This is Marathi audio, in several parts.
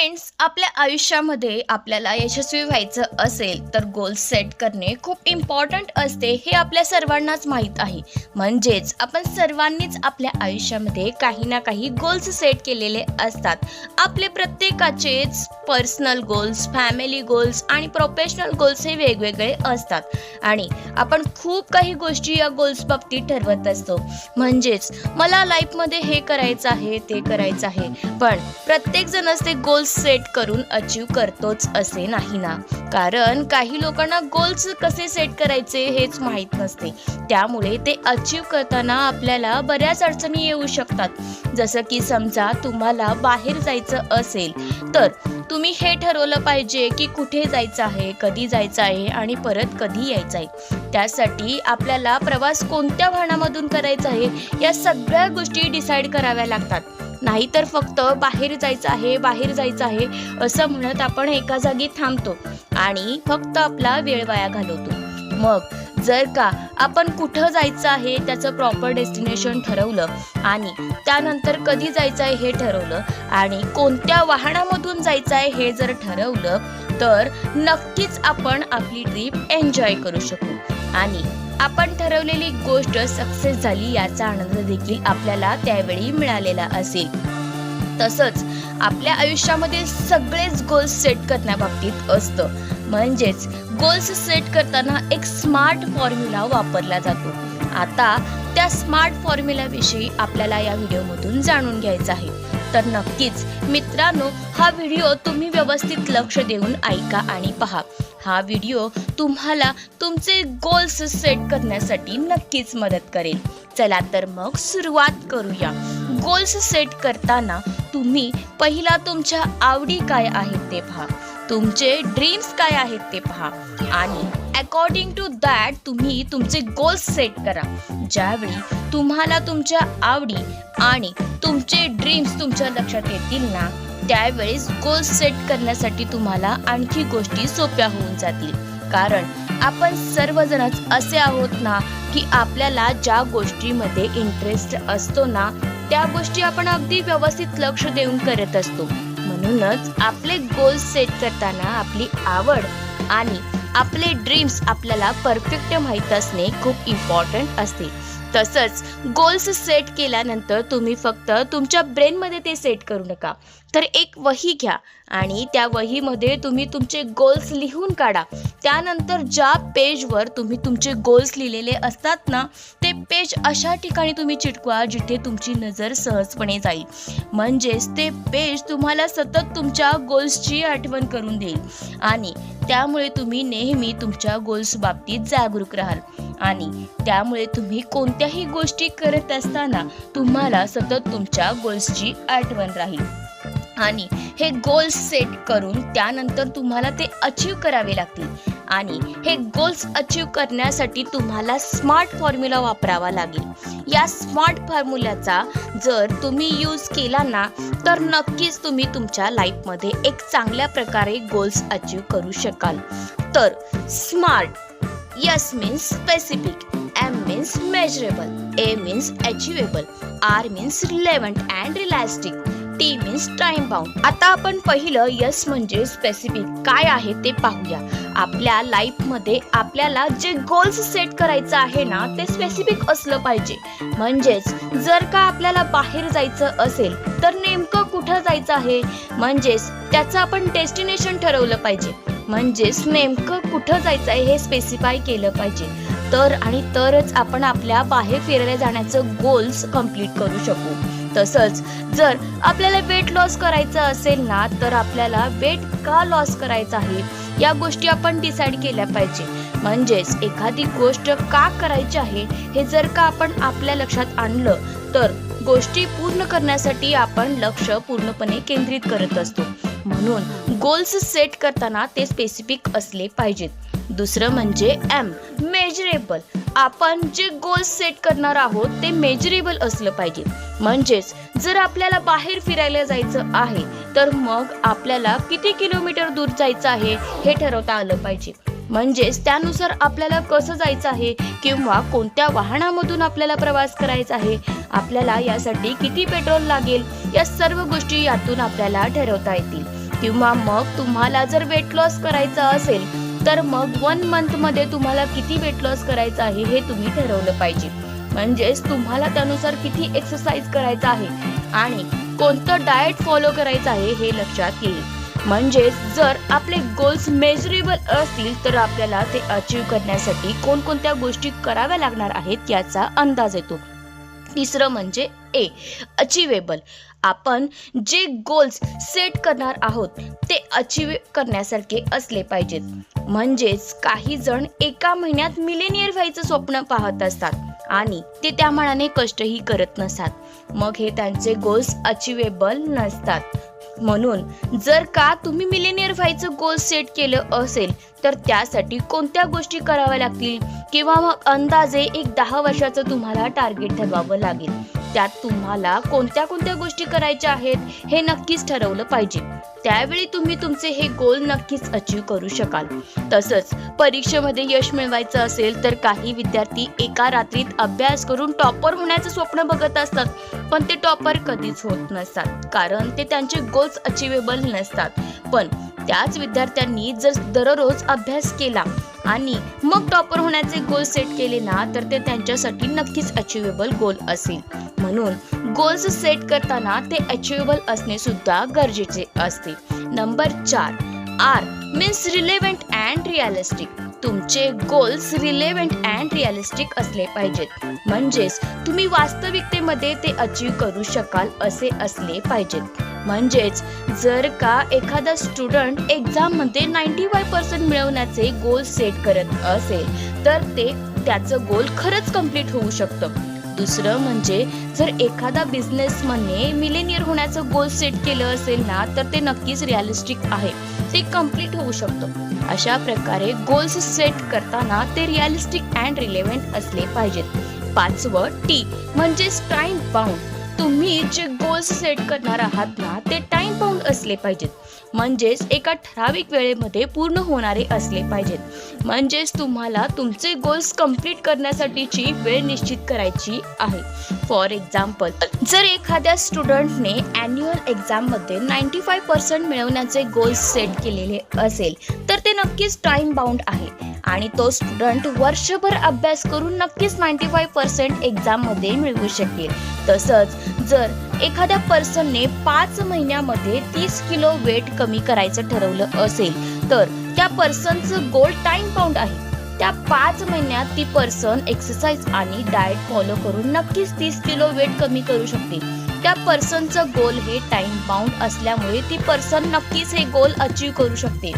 फ्रेंड्स आपल्या आयुष्यामध्ये आपल्याला यशस्वी व्हायचं असेल तर गोल सेट करणे खूप इम्पॉर्टंट असते हे आपल्या सर्वांनाच माहीत आहे. म्हणजेच आपण सर्वांनीच आपल्या आयुष्यामध्ये काही ना काही गोल्स सेट केलेले असतात. आपले प्रत्येकाचेच पर्सनल गोल्स फॅमिली गोल्स आणि प्रोफेशनल गोल्स हे वेगवेगळे असतात. आणि आपण खूप काही गोष्टी या गोल्स बाबतीत ठरवत असतो. म्हणजेच मला लाईफमध्ये हे करायचं आहे ते करायचं आहे. पण प्रत्येक जणच ते गोल्स सेट करून अचीव करतोच असे नाही ना. कारण काही लोकांना गोल्स कसे सेट करायचे हेच माहीत नसते. त्यामुळे ते अचीव करताना आपल्याला बऱ्याच अडचणी येऊ शकतात. जसं की समजा तुम्हाला बाहेर जायचं असेल तर तुम्ही हे ठरवलं पाहिजे की कुठे जायचं आहे कधी जायचं आहे आणि परत कधी यायचं आहे. त्यासाठी आपल्याला प्रवास कोणत्या वाहनामधून करायचा आहे या सगळ्या गोष्टी डिसाईड कराव्या लागतात. नाहीतर फक्त बाहेर जायचं आहे बाहेर जायचं आहे असं म्हणत आपण एका जागी थांबतो आणि फक्त आपला वेळ वाया घालवतो. मग जर का आपण कुठं जायचं आहे त्याचं प्रॉपर डेस्टिनेशन ठरवलं आणि त्यानंतर कधी जायचं आहे हे ठरवलं आणि कोणत्या वाहनामधून जायचं आहे हे जर ठरवलं तर नक्कीच आपण आपली ट्रीप एन्जॉय करू शकू. आणि आपण ठरवलेली गोष्ट सक्सेस झाली याचा आनंद देखील आपल्याला त्यावेळी मिळालेला असेल. तसंच आपल्या आयुष्यामध्ये सगळेच गोल्स सेट करण्याबाबतीत असतं. म्हणजेच गोल्स सेट करताना एक स्मार्ट फॉर्म्युला वापरला जातो. आता त्या स्मार्ट फॉर्म्युलाविषयी आपल्याला या व्हिडिओमधून जाणून घ्यायचं आहे. तर नक्कीच मित्रांनो हा व्हिडिओ तुम्ही व्यवस्थित लक्ष देऊन ऐका आणि पहा. हा व्हिडिओ तुम्हाला तुमचे गोल्स सेट करण्यासाठी नक्कीच मदत करेल. चला तर मग सुरुवात करूया. गोल्स सेट करताना तुम्ही पहिला तुमच्या आवडी काय आहेत ते पहा. तुमचे ड्रीम्स काय आहेत ते पहा. आणि अकॉर्डिंग टू दॅट तुम्ही तुमचे गोल्स सेट करा. ज्यावेळी तुम्हाला तुमच्या आवडी आणि तुमचे ड्रीम्स तुमच्या लक्षात येतील ना त्यावेळेस गोल्स सेट करण्यासाठी तुम्हाला आणखी गोष्टी सोप्या होऊन जातील. कारण आपण सर्वजणच असे आहोत ना की आपल्याला ज्या गोष्टीमध्ये इंटरेस्ट असतो ना त्या गोष्टी आपण अगदी व्यवस्थित लक्ष देऊन करत असतो. म्हणूनच आपले गोल्स सेट करताना आपली आवड आणि आपले ड्रीम्स आपल्याला परफेक्ट माहीत असणे खूप इम्पॉर्टंट असते. तसंच गोल्स सेट केल्यानंतर तुम्ही फक्त तुमच्या ब्रेनमध्ये ते सेट करू नका. तर एक वही घ्या आणि त्या वहीमध्ये तुम्ही तुमचे गोल्स लिहून काढा. त्यानंतर ज्या पेजवर तुम्ही तुमचे गोल्स लिहिलेले असतात ना ते पेज अशा ठिकाणी तुम्ही चिटकवा जिथे तुमची नजर सहजपणे जाईल. म्हणजेच ते पेज तुम्हाला सतत तुमच्या गोल्सची आठवण करून देईल आणि त्यामुळे तुम्ही नेहमी तुमच्या गोल्स बाबतीत जागरूक राहाल. आणि त्यामुळे तुम्ही कोणत्याही गोष्टी करत असताना तुम्हाला सतत तुमच्या गोल्सची आठवण राहील. आणि हे गोल्स सेट करून त्यानंतर तुम्हाला ते अचीव करावे लागतील. आणि हे गोल्स अचीव करण्यासाठी तुम्हाला स्मार्ट फॉर्म्युला वापरावा लागेल. या स्मार्ट फॉर्म्युल्याचा जर तुम्ही यूज केला ना तर नक्कीच तुम्ही तुमच्या लाईफमध्ये एक चांगल्या प्रकारे गोल्स अचीव करू शकाल. तर SMART S means specific M means measurable A means achievable R means relevant and realistic T means time bound आता आपण पहिलं यस म्हणजे स्पेसिफिक काय आहे ते पाहूया. आपल्या लाईफमध्ये आपल्याला जे गोल्स सेट करायचं आहे ना ते स्पेसिफिक असलं पाहिजे. म्हणजेच जर का आपल्याला बाहेर जायचं असेल तर नेमकं कुठं जायचं आहे? म्हणजेच त्याचं आपण डेस्टिनेशन ठरवलं पाहिजे. म्हणजेच नेमकं कुठं जायचं आहे हे स्पेसिफाय केलं पाहिजे. तर आणि तरच आपण आपल्या बाहेर फिरायला जाण्याचं गोल्स कंप्लीट करू शकू. तसंच जर आपल्याला वेट लॉस करायचं असेल ना तर आपल्याला वेट का लॉस करायचं आहे? या गोष्टी आपण डिसाईड केल्या पाहिजे. म्हणजेच एखादी गोष्ट का करायची आहे हे जर का आपण आपल्या लक्षात आणलं तर गोष्टी पूर्ण करण्यासाठी आपण लक्ष पूर्णपणे केंद्रित करत असतो. म्हणून गोल्स सेट करताना ते स्पेसिफिक असले पाहिजेत. दुसरं म्हणजे एम मेजरेबल आपण जे गोल्स सेट करणार आहोत ते मेजरेबल असलं पाहिजे. म्हणजेच जर आपल्याला बाहेर फिरायला जायचं आहे तर मग आपल्याला किती किलोमीटर दूर जायचं आहे हे ठरवता आलं पाहिजे. म्हणजेच त्यानुसार आपल्याला कसं जायचं आहे किंवा कोणत्या वाहनामधून आपल्याला प्रवास करायचा आहे आपल्याला यासाठी किती पेट्रोल लागेल या सर्व गोष्टी यातून आपल्याला ठरवता येतील. किंवा मग तुम्हाला जर वेट लॉस करायचा असेल तर मग वन मंथमध्ये तुम्हाला किती वेट लॉस करायचं आहे हे तुम्ही ठरवलं पाहिजे. म्हणजेच तुम्हाला त्यानुसार किती एक्सरसाइज करायचा आहे आणि कोणतं डाएट फॉलो करायचं आहे हे लक्षात येईल. म्हणजेच जर आपले गोल्स मेजरेबल असतील तर आपल्याला ते अचीव करण्यासाठी कोणकोणत्या गोष्टी कराव्या लागणार आहेत याचा अंदाज येतो. तिसरं म्हणजे ए अचिवेबल आपण जे गोल्स सेट करणार आहोत ते अचीव करण्यासारखे असले पाहिजेत. म्हणजेच काही जण एका महिन्यात मिलेनियर व्हायचं स्वप्न पाहत असतात आणि ते त्या मनाने कष्टही करत नसतात. मग हे त्यांचे गोल्स अचिवेबल नसतात. म्हणून जर का तुम्ही मिलेनियर व्हायचं गोल सेट केलं असेल तर त्यासाठी कोणत्या गोष्टी कराव्या लागतील? किंवा मग अंदाजे एक दहा वर्षाचं तुम्हाला टार्गेट ठरवावं लागेल. त्यात तुम्हाला कोणत्या कोणत्या गोष्टी करायच्या आहेत हे नक्कीच ठरवलं पाहिजे. त्यावेळी तुम्ही तुमचे हे गोल नक्कीच अचीव करू शकाल. तसंच परीक्षेमध्ये यश मिळवायचं असेल तर काही विद्यार्थी एका रात्रीत अभ्यास करून टॉपर होण्याचं स्वप्न बघत असतात पण ते टॉपर कधीच होत नसतात कारण ते त्यांचे गोल्स अचिवेबल नसतात. पण त्याच विद्यार्थ्यांनी जर दररोज अभ्यास केला आणि मग टॉपर होण्याचे गोल सेट केले ना तर ते त्यांच्यासाठी नक्कीच अचिवेबल गोल असेल. म्हणून गोल्स सेट करताना ते अचिवेबल असणे सुद्धा गरजेचे असते. नंबर चार R means relevant and realistic तुमचे गोल्स रिलेव्हंट अँड रिअलिस्टिक असले पाहिजेत. म्हणजेच तुम्ही वास्तविकतेमध्ये ते अचीव करू शकाल असे असले पाहिजेत. म्हणजेच जर का एखादा स्टुडंट एक्झाममध्ये नाईन्टी फाय पर्सेंट मिळवण्याचे गोल सेट करत असेल तर ते त्याचं गोल खरंच कंप्लीट होऊ शकतं. दुसरं म्हणजे जर एखादा बिझनेसमनने मिलेनियर होण्याचं गोल सेट केलं असेल ना तर ते नक्कीच रिअलिस्टिक आहे. ते कंप्लीट होऊ शकतं. अशा प्रकारे गोल्स सेट करताना ते रिअलिस्टिक अँड रिलेव्हंट असले पाहिजेत. पाचवं टी म्हणजेच टाइम बाउंड तुम्ही जे गोल्स सेट करणार आहात ना ते टाइम बाउंड असले पाहिजेत. म्हणजेच एका ठराविक वेळेमध्ये पूर्ण होणारे असले पाहिजेत. म्हणजेच तुम्हाला तुमचे गोल्स कंप्लीट करण्यासाठीची वेळ निश्चित करायची आहे. फॉर एक्झाम्पल जर एखाद्या स्टुडंटने अॅन्युअल एक्झाममध्ये नाईन्टी फाय पर्सेंट मिळवण्याचे गोल सेट केलेले असेल तर ते नक्कीच टाइम बाउंड आहे. आणि तो स्टुडंट वर्षभर अभ्यास करून नक्कीच नाईन्टी फाय पर्सेंट एक्झाममध्ये मिळवू शकेल. तसंच जर एखाद्या पर्सनने पाच महिन्यामध्ये तीस किलो वेट कमी करायचं ठरवलं असेल तर त्या पर्सनचं गोल टाइम बाउंड आहे. त्या पाच महिन्यात ती पर्सन एक्सरसाइज आणि डाएट फॉलो करून नक्कीच तीस किलो वेट कमी करू शकते. त्या पर्सनचं गोल हे टाइम बाउंड असल्यामुळे ती पर्सन नक्कीच हे गोल अचीव करू शकते.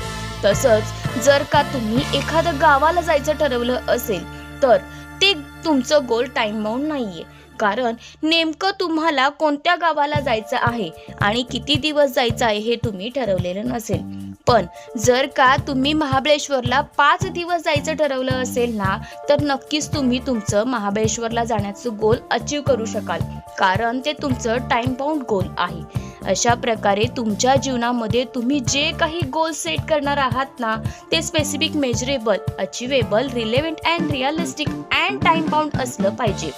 तसंच जर का तुम्ही एखाद्या गावाला जायचं ठरवलं असेल तर ते तुमचं गोल टाइम बाउंड नाहीये. कारण नेमकं तुम्हाला कोणत्या गावाला जायचं आहे आणि किती दिवस जायचं आहे हे तुम्ही ठरवलेलं नसेल. पण जर का तुम्ही महाबळेश्वरला पाच दिवस जायचं ठरवलं असेल ना तर नक्कीच तुम्ही तुमचं महाबळेश्वरला जाण्याचं गोल अचीव करू शकाल. कारण ते तुमचं टाइम बाउंड गोल आहे. अशा प्रकारे तुमच्या जीवनामध्ये तुम्ही जे काही गोल सेट करणार आहात ना ते specific measurable achievable relevant and realistic and time bound असलं पाहिजे.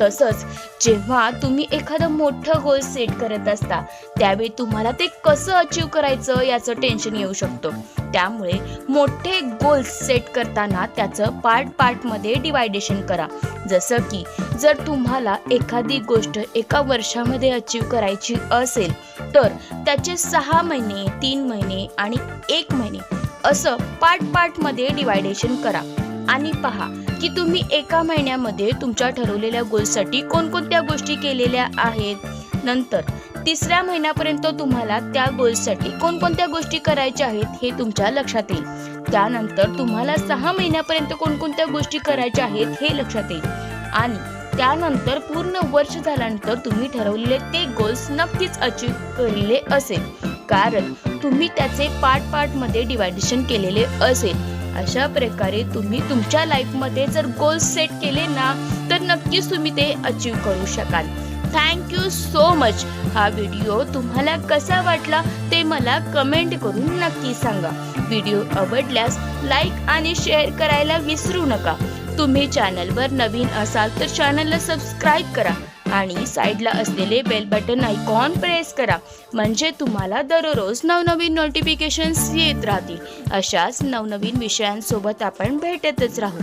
तसंच जेव्हा तुम्ही एखादं मोठं गोल सेट करत असता त्यावेळी तुम्हाला ते कसं अचीव करायचं याचं टेन्शन येऊ शकतं. त्यामुळे मोठे गोल्स सेट करताना त्याचं पार्ट पार्टमध्ये डिवायडेशन करा. जसं की जर तुम्हाला एखादी गोष्ट एका वर्षामध्ये अचीव करायची असेल तर त्याचे सहा महिने तीन महिने आणि एक महिने असं पार्ट पार्टमध्ये डिवायडेशन करा. आणि पहा की तुम्ही एका महिन्यामध्ये तुमच्या ठरवलेल्या गोलसाठी कोणकोणत्या गोष्टी केलेल्या आहेत? नंतर तिसऱ्या महिन्यापर्यंत तुम्हाला त्या गोलसाठी कोणकोणत्या गोष्टी करायच्या आहेत हे तुमच्या लक्षात येईल. त्यानंतर तुम्हाला सहा महिन्यापर्यंत कोणकोणत्या गोष्टी करायच्या आहेत हे लक्षात येईल. आणि त्यानंतर पूर्ण वर्ष झाल्यानंतर तुम्ही ठरवलेले ते गोल्स नक्कीच अचीव केलेले असेल. कारण तुम्ही त्याचे पार्ट पार्टमध्ये डिवायडेशन केलेले असेल. अशा प्रकारे तुम्ही तुमच्या लाईफमध्ये जर गोल सेट केले ना तर नक्कीच तुम्ही ते अचीव करू शकाल. थँक्यू सो मच हा व्हिडिओ तुम्हाला कसा वाटला ते मला कमेंट करून नक्की सांगा. व्हिडिओ आवडल्यास लाईक आणि शेअर करायला विसरू नका. तुम्ही चॅनलवर नवीन असाल तर चॅनलला सबस्क्राईब करा. आणि साईडला असलेले बेल बटन आयकॉन प्रेस करा. म्हणजे तुम्हाला दररोज नवनवीन नोटिफिकेशन्स येत राहतील. अशाच नवनवीन विषयांसोबत आपण भेटतच राहू.